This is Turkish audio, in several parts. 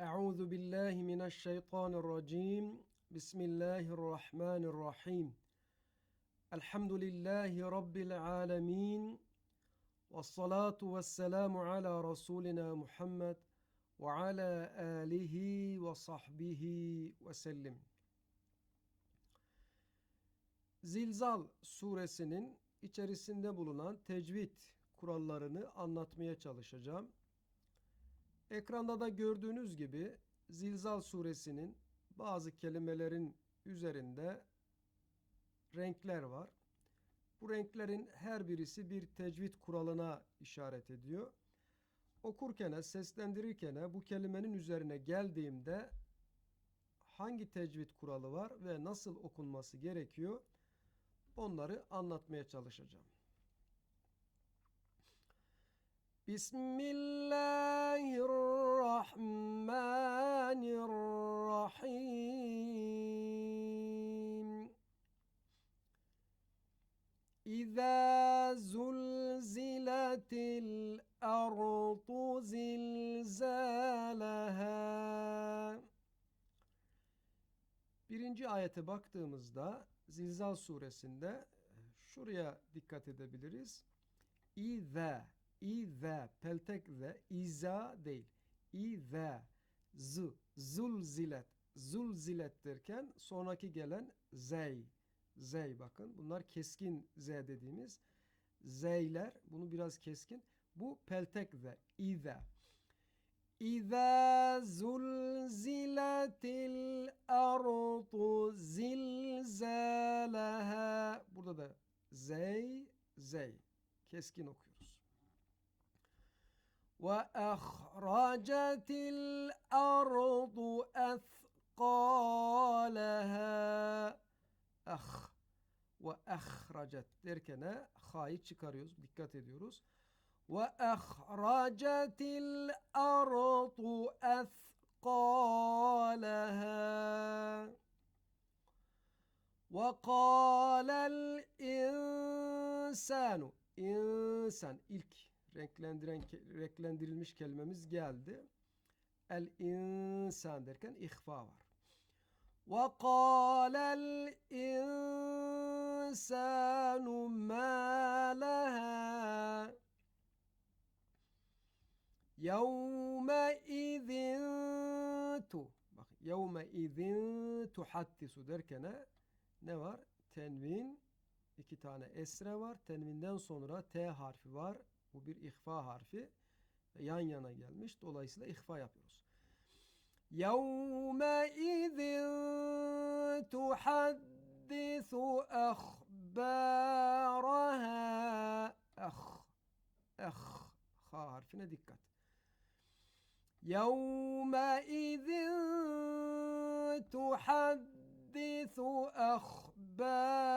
أعوذ بالله من الشيطان الرجيم بسم الله الرحمن الرحيم الحمد لله رب العالمين والصلاة والسلام على رسولنا محمد وعلى آله وصحبه وسلم Zilzal suresinin içerisinde bulunan tecvid kurallarını anlatmaya çalışacağım. Ekranda da gördüğünüz gibi Zilzal suresinin bazı kelimelerin üzerinde renkler var. Bu renklerin her birisi bir tecvid kuralına işaret ediyor. Okurken, seslendirirken bu kelimenin üzerine geldiğimde hangi tecvid kuralı var ve nasıl okunması gerekiyor onları anlatmaya çalışacağım. Bismillahirrahmanirrahim. İza zulziletil ardu zilzalaha. Birinci ayete baktığımızda Zilzal suresinde şuraya dikkat edebiliriz. İze, İze, peltek ze, İza değil. İze, z, zulzilet, zulzilet derken sonraki gelen zey, zey bakın. Bunlar keskin z dediğimiz zeyler. Bunu biraz keskin. Bu peltek ze, İze. İza zulziletil ardu zilzalaha. Burada da zey, zey. Keskin okuyoruz. Ve ahracetil ardu ethqalaha. Ah ve ahracet derken ha'yı çıkarıyoruz. Dikkat ediyoruz. وأخرجت الأرض أثقالها وقال الإنسان insan ilk renklendiren renklendirilmiş kelimemiz geldi. El insan derken ihfa var. Ve kâlel insanu mâ lehâ yevme izintu Bak yevme izin tuhattisu derken ne var? Tenvin iki tane esre var. Tenvinden sonra T harfi var. Bu bir ihfa harfi. Yan yana gelmiş. Dolayısıyla ihfa yapıyoruz. يَوْمَئِذٍ تُحَدِّثُ أَخْبَارَهَا Ah, ah, ha harfine dikkat. يومئذ تحدث أخبارها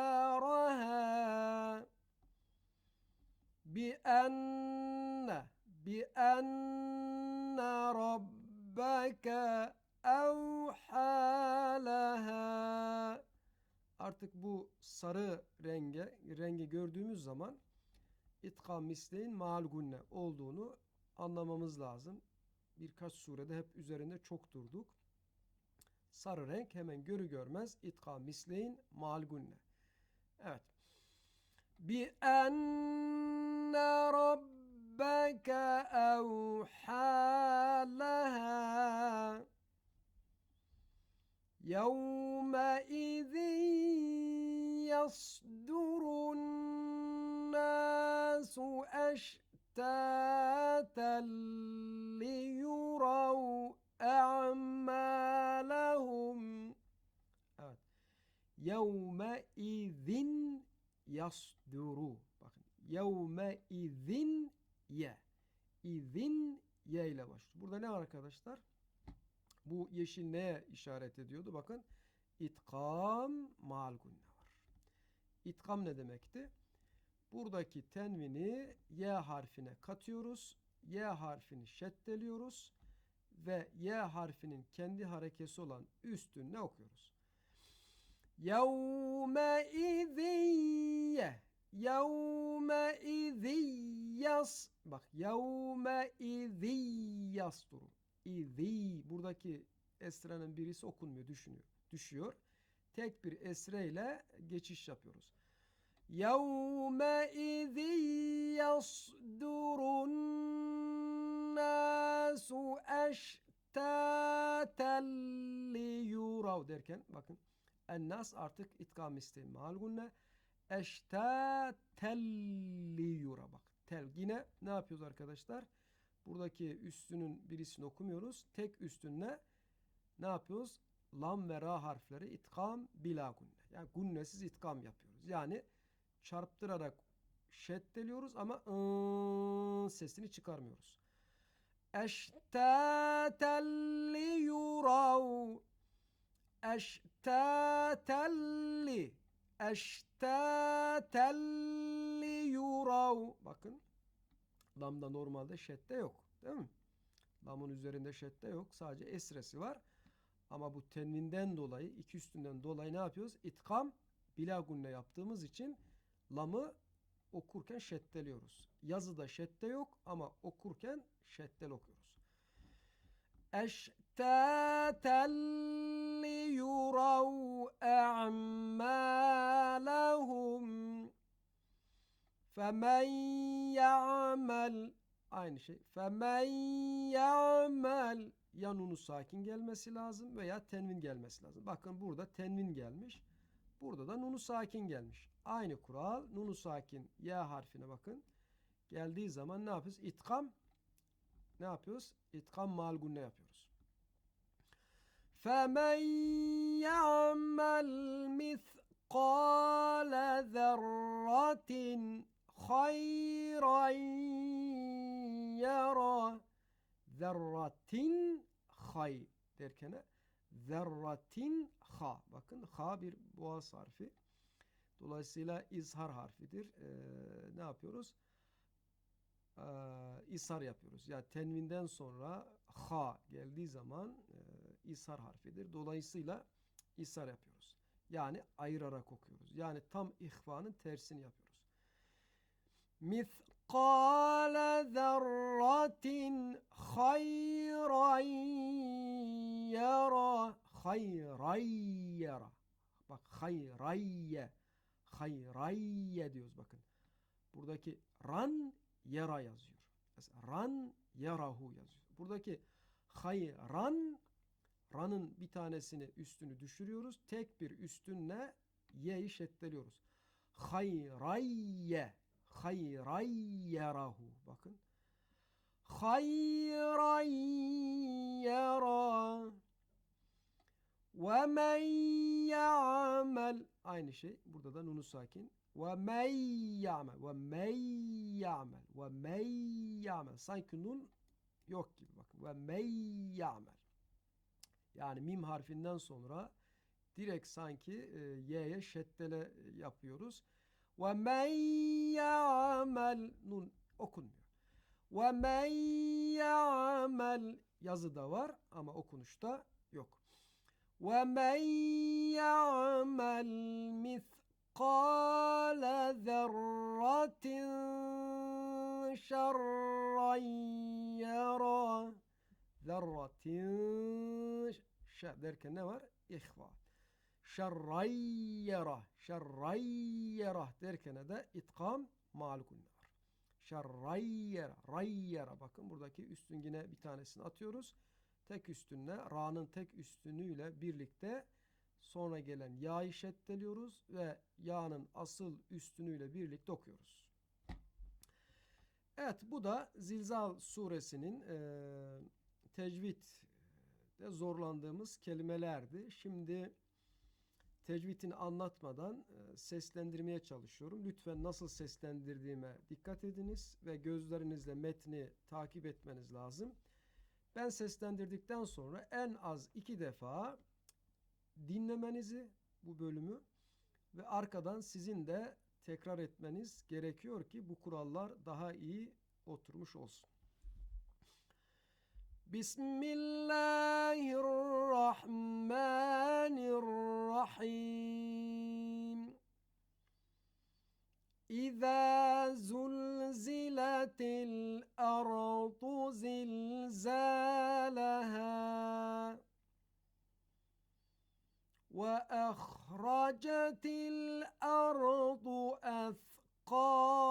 bi enne bi enne rabbeke evhâleha Artık bu sarı renge, rengi gördüğümüz zaman itka misleyin malgunne olduğunu anlamamız lazım. Birkaç surede hep üzerinde çok durduk. Sarı renk hemen görü görmez itka misleyin malgunne. Evet. Bi en أن ربك أوحى لها يومئذ يصدر الناس أشتاتا ليروا أعمالهم يومئذ يصدرون Yevme izin ye. İzin ye ile başlıyor. Burada ne var arkadaşlar? Bu yeşil neye işaret ediyordu? Bakın. İtkam mal gunne var. İtkam ne demekti? Buradaki tenvini Y harfine katıyoruz. Y harfini şeddeliyoruz. Ve Y harfinin kendi harekesi olan üstünne okuyoruz. Yevme iziyye Yevme iziyyas. Bak yevme iziyyas durum. İzi. Buradaki esranın birisi okunmuyor. Düşünüyor. Düşüyor. Tek bir esreyle geçiş yapıyoruz. Yevme iziyyas durun nasu eştaten li yurav derken bakın. En nas artık itkam isteği malgunne gunne eştâten liyura bak. Tel. Yine ne yapıyoruz arkadaşlar? Buradaki üstünün birisini okumuyoruz. Tek üstünle ne yapıyoruz? Lam ve ra harfleri itkam bila gunne. Yani gunnesiz itkam yapıyoruz. Yani çarptırarak şeddeliyoruz ama ıı sesini çıkarmıyoruz. Eştâten liyurav Eştâten li Eştâten liyurav Bakın lamda normalde şedde yok değil mi? Lamın üzerinde şedde yok. Sadece esresi var. Ama bu tenvinden dolayı iki üstünden dolayı ne yapıyoruz? İtkam bila gunne yaptığımız için lamı okurken şeddeliyoruz. Yazıda şedde yok ama okurken şeddel okuyoruz. Eştâten liyurav e'mâlehum femen ya'mel aynı şey. Femen ya'mel ya nunu sakin gelmesi lazım veya tenvin gelmesi lazım. Bakın burada tenvin gelmiş. Burada da nunu sakin gelmiş. Aynı kural nunu sakin ya harfine bakın. Geldiği zaman ne yapıyoruz? İtkam ne yapıyoruz? İtkam malgunne yapıyoruz. فَمَنْ يَعْمَلْ مِثْقَالَ ذَرَّةٍ خَيْرًا يَرَى Zerratin hay derken zerratin ha. Bakın ha bir boğaz harfi. Dolayısıyla izhar harfidir. Ee, ne yapıyoruz? Ee, ishar yapıyoruz. Yani tenvinden sonra ha geldiği zaman e, ishar harfidir. Dolayısıyla ishar yapıyoruz. Yani ayırarak okuyoruz. Yani tam ihvanın tersini yapıyoruz. Mithqale zerratin hayran yara bak hayrayye hayrayye diyoruz bakın. Buradaki ran yara yazıyor. Ran yarahu yazıyor. Buradaki hayran ranın bir tanesini üstünü düşürüyoruz. Tek bir üstünle ye'yi şeddeliyoruz. Hayrayye hayrayyerahu bakın. Hayrayyera ve men ya'mel aynı şey. Burada da nunu sakin. Ve men ya'mel ve men ya'mel ve men ya'mel sanki nun yok gibi bakın. Ve men ya'mel yani mim harfinden sonra direkt sanki e, y'ye şeddele yapıyoruz. Ve men ya'mel nun okunmuyor. Ve men ya'mel yazıda var ama okunuşta yok. Ve men ya'mel mithqale zerratin şerran yara zerratin derken ne var? İhva şerrayyera şerrayyera derken de itkam malukun var. Şerrayyera rayyera bakın buradaki üstün yine bir tanesini atıyoruz. Tek üstünle ra'nın tek üstünüyle birlikte sonra gelen ya'yı şeddeliyoruz ve ya'nın asıl üstünüyle birlikte okuyoruz. Evet bu da Zilzal suresinin e, tecvidde zorlandığımız kelimelerdi. Şimdi tecvidini anlatmadan e, seslendirmeye çalışıyorum. Lütfen nasıl seslendirdiğime dikkat ediniz ve gözlerinizle metni takip etmeniz lazım. Ben seslendirdikten sonra en az iki defa dinlemenizi bu bölümü ve arkadan sizin de tekrar etmeniz gerekiyor ki bu kurallar daha iyi oturmuş olsun. بسم الله الرحمن الرحيم إذا زلزلت الأرض زلزالها وأخرجت الأرض أثقالها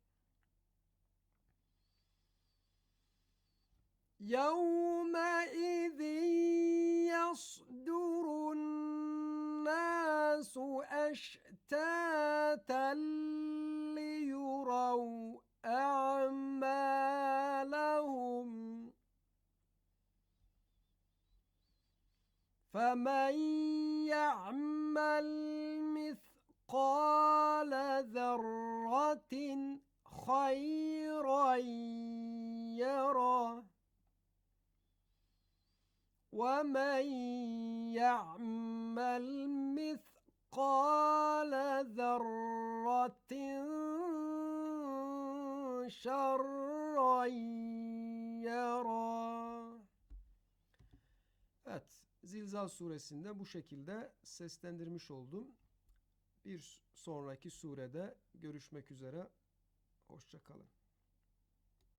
يومئذ يصدر الناس أشتاتا ليروا أعمالهم فمن يعمل مثقال ذرة خيرا يره ومن يعمل مثقال ذرة شرا يره Evet, Zilzal suresinde bu şekilde seslendirmiş oldum. Bir sonraki surede görüşmek üzere. Hoşça kalın.